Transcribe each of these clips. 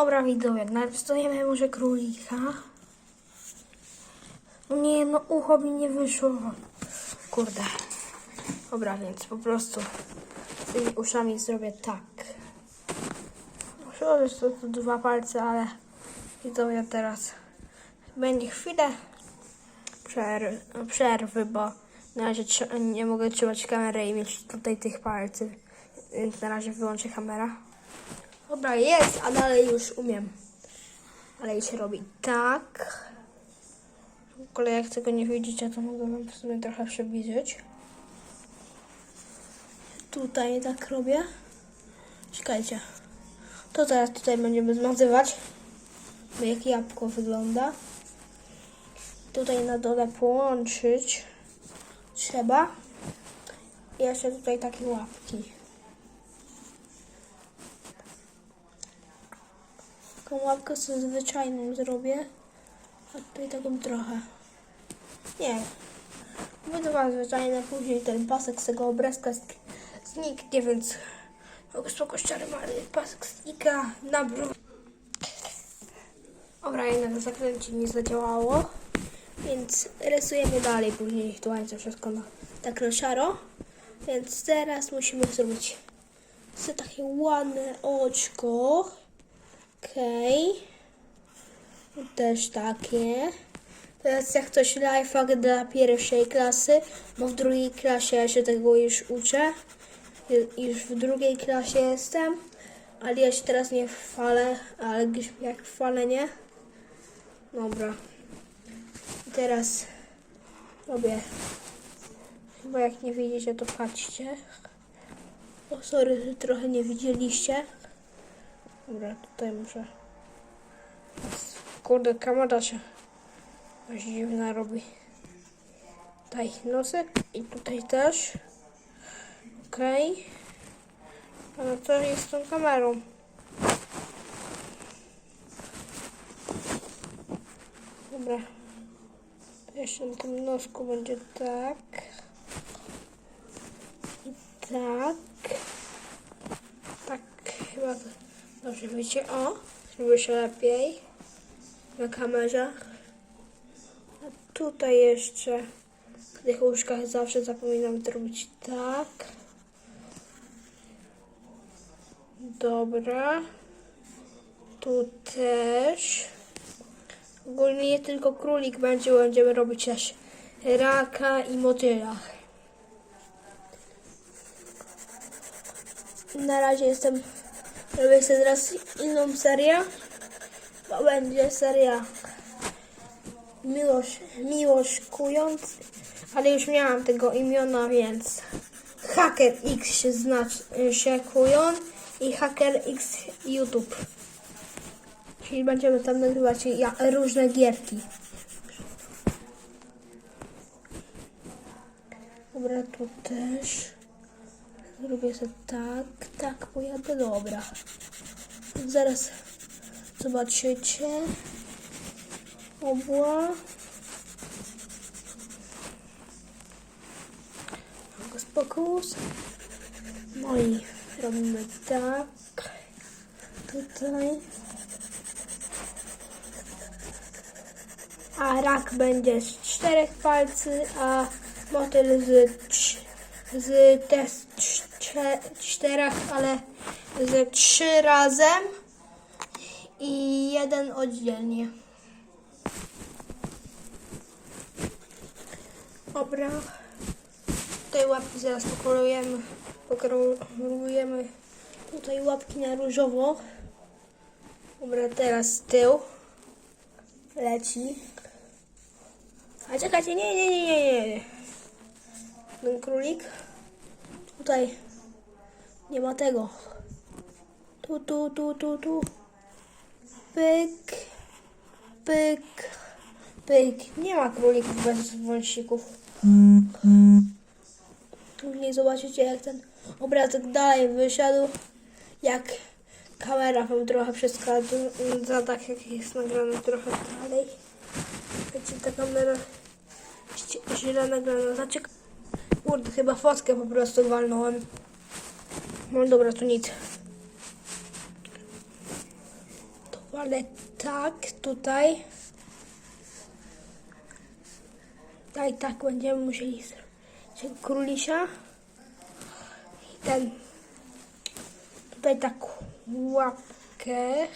Dobra, widzowie, narysujemy może królika. Nie, no ucho mi nie wyszło. Kurde. Dobra, więc po prostu z tymi uszami zrobię tak. Muszę że to, to dwa palce, ale widzowie teraz będzie chwilę przerwy, przerwy bo na razie nie mogę trzymać kamery i mieć tutaj tych palców, więc na razie wyłączę kamera. Dobra, jest, a dalej już umiem. Ale się robi tak. W ogóle jak tego nie widzicie, to mogę wam w sumie trochę przybliżyć. Tutaj tak robię. Czekajcie. To teraz tutaj będziemy zmazywać. Jak jabłko wygląda. Tutaj na dole połączyć trzeba. I jeszcze tutaj takie łapki. Taką łapkę sobie zwyczajną zrobię. A tutaj taką trochę. Nie. Wydwa zwyczajne, później ten pasek z tego obrazka zniknie, więc spoko szczerze, ale pasek znika na brzuch. Dobra, jednak zakręcie nie zadziałało, więc rysujemy dalej później łańcuch wszystko na, tak na szaro. Więc teraz musimy zrobić sobie takie ładne oczko. Okej. Też takie. Teraz jak ktoś lifehack dla pierwszej klasy, bo w drugiej klasie ja się tego już uczę. Ju- Już w drugiej klasie jestem, ale ja się teraz nie chwalę, ale jak chwalę, nie? Dobra. Teraz robię. Chyba jak nie widzicie, to patrzcie. O, sorry, że trochę nie widzieliście. Dobra, tutaj muszę. Kurde, kamera się coś dziwna robi. Tutaj nosek i tutaj też. Okej. Ale co jest z tą kamerą? Dobra. Jeszcze na tym nosku będzie tak. I tak. Tak chyba to dobrze wyjdzie. O, żeby się lepiej na kamerze. A tutaj jeszcze w tych łóżkach zawsze zapominam zrobić tak. Dobra. Tu też. Ogólnie nie tylko królik będzie, będziemy robić też raka i motyla. Na razie jestem, robię sobie teraz inną serię. To będzie seria Miłosz, Miłosz Kując, ale już miałam tego imiona, więc Hacker X się znaczy się Kujon i Hacker X YouTube. Czyli będziemy tam nagrywać różne gierki. Dobra, tu też. Zrobię sobie tak, tak, pojadę, dobra. Zaraz zobaczycie. Obła. Mogę spokus. No i robimy tak. Tutaj. A rak będzie z czterech palcy, a motyl z, z czcze- czterech, ale z trzy razem i jeden oddzielnie. Dobra. Tutaj łapki zaraz pokolujemy. Pokolujemy tutaj łapki na różowo. Dobra, teraz tył leci. A czekajcie, nie, nie, nie, nie, nie. Ten królik. Tutaj nie ma tego. Tu, tu, tu, tu, tu. Pyk, pyk, pyk. Nie ma królików bez wąsików. Później zobaczycie, jak ten obrazek dalej wyszedł. Jak kamera wam trochę przeszkadza, tak jak jest nagrane trochę dalej. Wiecie, ta kamera źle nagrana. Znaczy, kurde, chyba fotkę po prostu walnąłem. No dobra, to nic. To Ale tak, tutaj. Tak, tak, będziemy musieli zrobić królisia. I ten. Tutaj tak łapkę.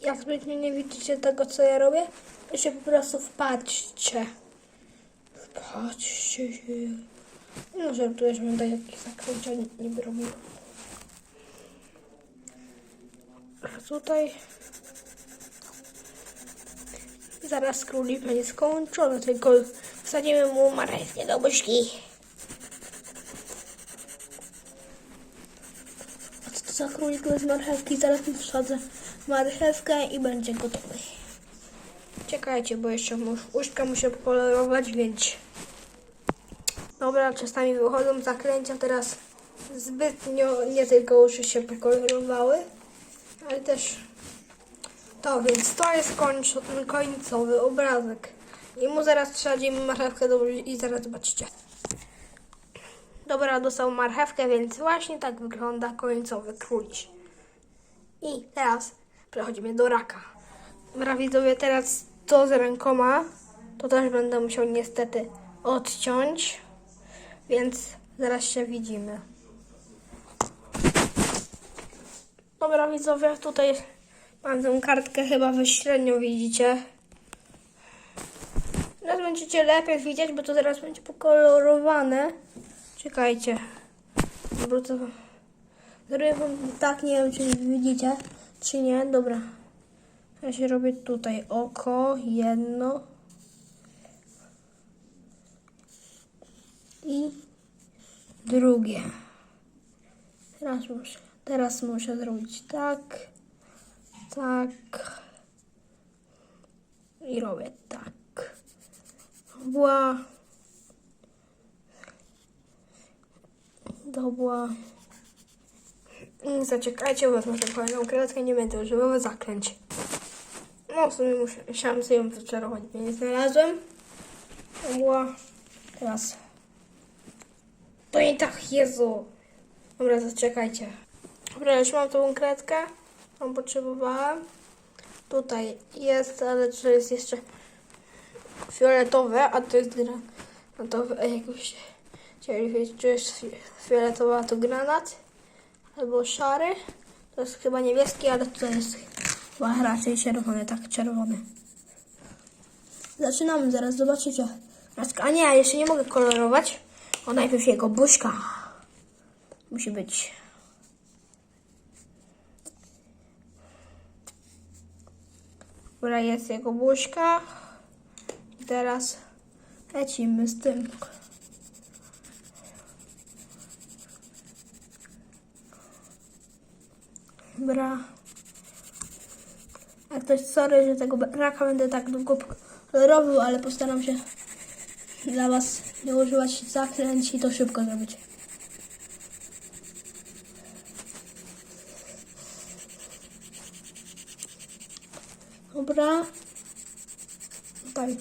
Jak zbytnio nie widzicie tego, co ja robię, to się po prostu wpatrzcie. Wpatrzcie się. No żartuję, że będę jakieś zakręcia nie, robił. A tutaj... Zaraz królik będzie skończony, tylko wsadzimy mu marchewkę do buźki. A za królik bez marchewki? Zaraz mu wsadzę marchewkę i będzie gotowy. Czekajcie, bo jeszcze mu uszka muszę pokolorować, więc... Dobra, czasami wychodzą zaklęcia, teraz zbytnio nie tylko uszy się pokolorowały, ale też to, więc to jest końcowy obrazek. I mu zaraz wsadzimy marchewkę do buzi i zaraz zobaczycie. Dobra, dostał marchewkę, więc właśnie tak wygląda końcowy króliś. I teraz przechodzimy do raka. Dobra, teraz to z rękoma, to też będę musiał niestety odciąć, więc zaraz się widzimy. Dobra, widzowie, tutaj mam tę kartkę, chyba wy średnio widzicie. Teraz będziecie lepiej widzieć, bo to teraz będzie pokolorowane. Czekajcie. Dobra, to... Tak, nie wiem, czy widzicie, czy nie. Dobra. Ja się robię tutaj oko, jedno. I drugie. Teraz muszę, teraz muszę zrobić tak, tak. I robię tak. Była. Dobra. Zaczekajcie, wezmę sobie kolejną kredkę, nie będę używał zaklęć. No, w sumie musiałam sobie ją wyczarować, bo nie znalazłem. Była. Teraz. To nie tak, Jezu. Dobra, zaczekajcie. Dobra, już mam tą kredkę, którą potrzebowałam. Tutaj jest, ale to jest jeszcze fioletowe, a to jest granatowe. Jakoś chcieli wiedzieć, czy jest fi- fioletowa, to granat. Albo szary. To jest chyba niebieski, ale to jest chyba raczej czerwony, tak czerwony. Zaczynamy, zaraz zobaczycie. A nie, jeszcze nie mogę kolorować. O, najpierw jego buźka. Musi być. Dobra, jest jego buźka. I teraz lecimy z tym. Dobra. A ktoś, sorry, że tego raka będę tak długo kolorował, ale postaram się dla Was nie używać zaklęć i to szybko zrobić. Dobra. Tutaj.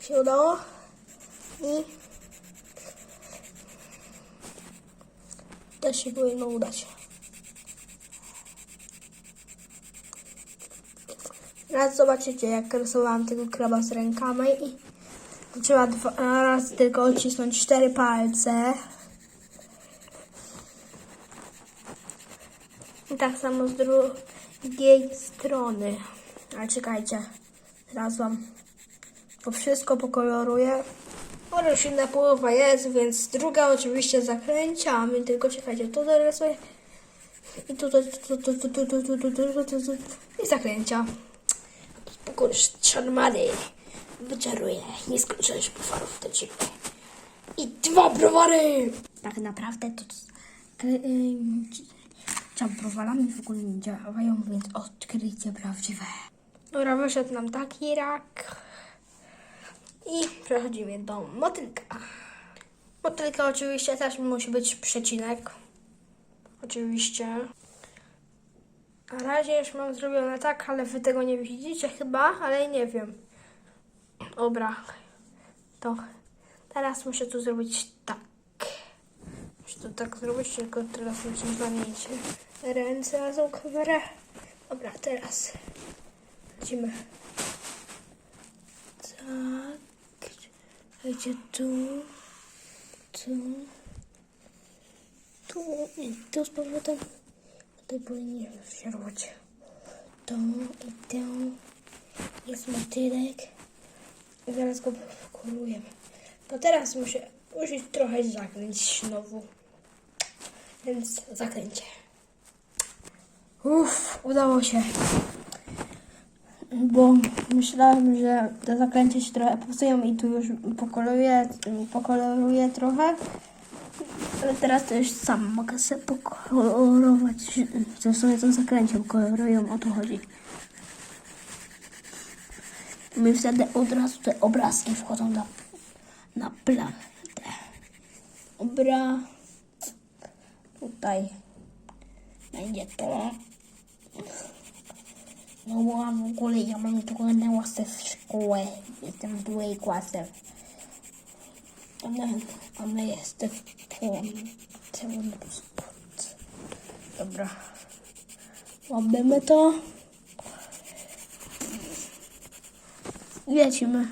Się udało. I też się powinno udać. Raz zobaczycie, jak rysowałam tego kraba z rękami i trzeba dwa, raz tylko odcisnąć cztery palce. I tak samo z drugiej strony. Ale czekajcie, teraz wam to wszystko pokoloruję. Ale już inna połowa jest, więc druga oczywiście zakręciamy, tylko czekajcie, to zarysuję. I tu, tu, tu, tu, tu, tu, tu, tu, tu, tu, tu, tu, tu. I zakręcia. Spokój, szarmany. Wyczaruję. Nie skończyłeś browarów do ciebie. I dwa browary! tak naprawdę to yy, browarami w ogóle nie działają, więc odkryjcie prawdziwe. Dobra, wyszedł nam taki rak. I przechodzimy do motylka. Motylka oczywiście też musi być przecinek. Oczywiście. Na razie już mam zrobione tak, ale wy tego nie widzicie chyba, ale nie wiem. Dobra. To Teraz muszę tu zrobić tak. Muszę to tak zrobić, tylko teraz muszę zamienić ręce na tą kamerę. Dobra, teraz lecimy. Tak. Słuchajcie, tu, tu, tu i tu z powrotem. Tutaj powinien się robić. To i to. Jest motylek. I zaraz go pokolujemy. To teraz muszę, muszę trochę zakręcić znowu. Więc zakręcie. Uff, udało się. Bo myślałem, że te zaklęcia się trochę popsują i tu już pokoluję, pokoloruję trochę. Teraz to już sam mogę sobie pokolorować. To sobie to zaklęcia kolorują, o to chodzi. Mi wtedy od razu te obrazki wchodzą na, na planetę. Dobra. Tutaj będzie to. No bo w ogóle ja mam tylko jedną klasę w szkole. Jestem w drugiej klasie. One, one jest w tym Dobra. Łamiemy to. Lecimy.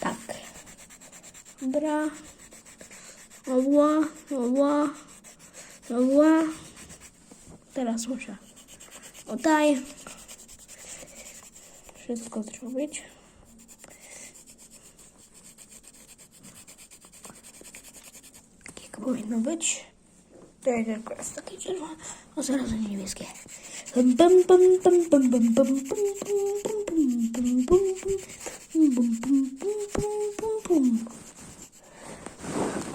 Tak. Dobra. Oła, oła, oła. Teraz muszę. Oddaj. Wszystko zrobić. Powinno być. Tutaj tylko jest Takie czerwone, a zaraz niebieskie.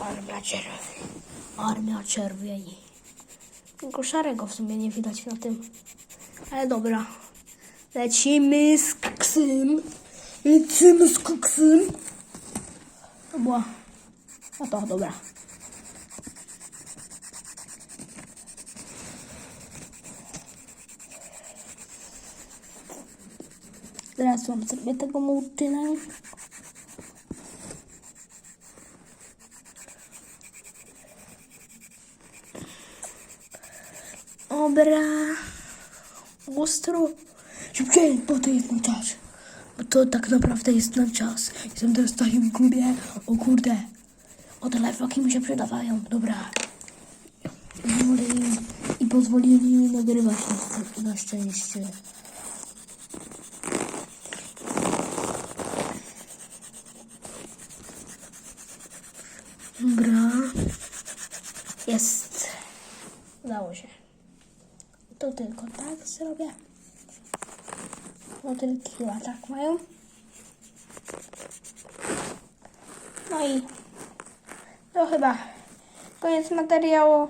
Armia czerwieni. Armia czerwieni. Tylko szarego w sumie nie widać na tym. Ale dobra. Lecimy z koksem. Lecimy z koksem. To była. No to dobra. Mam sobie tego murtynę. Dobra. Ostro. Szybciej, bo to jest mój czas. Bo to tak naprawdę jest nam czas. Jestem teraz w takim klubie. O kurde. O te lifehacki mi się przydawają. Dobra. I pozwolili mi nagrywać na, na szczęście. Dobra. Jest. Udało się. To tylko tak zrobię. Motylki chyba tak mają. No i to chyba koniec materiału.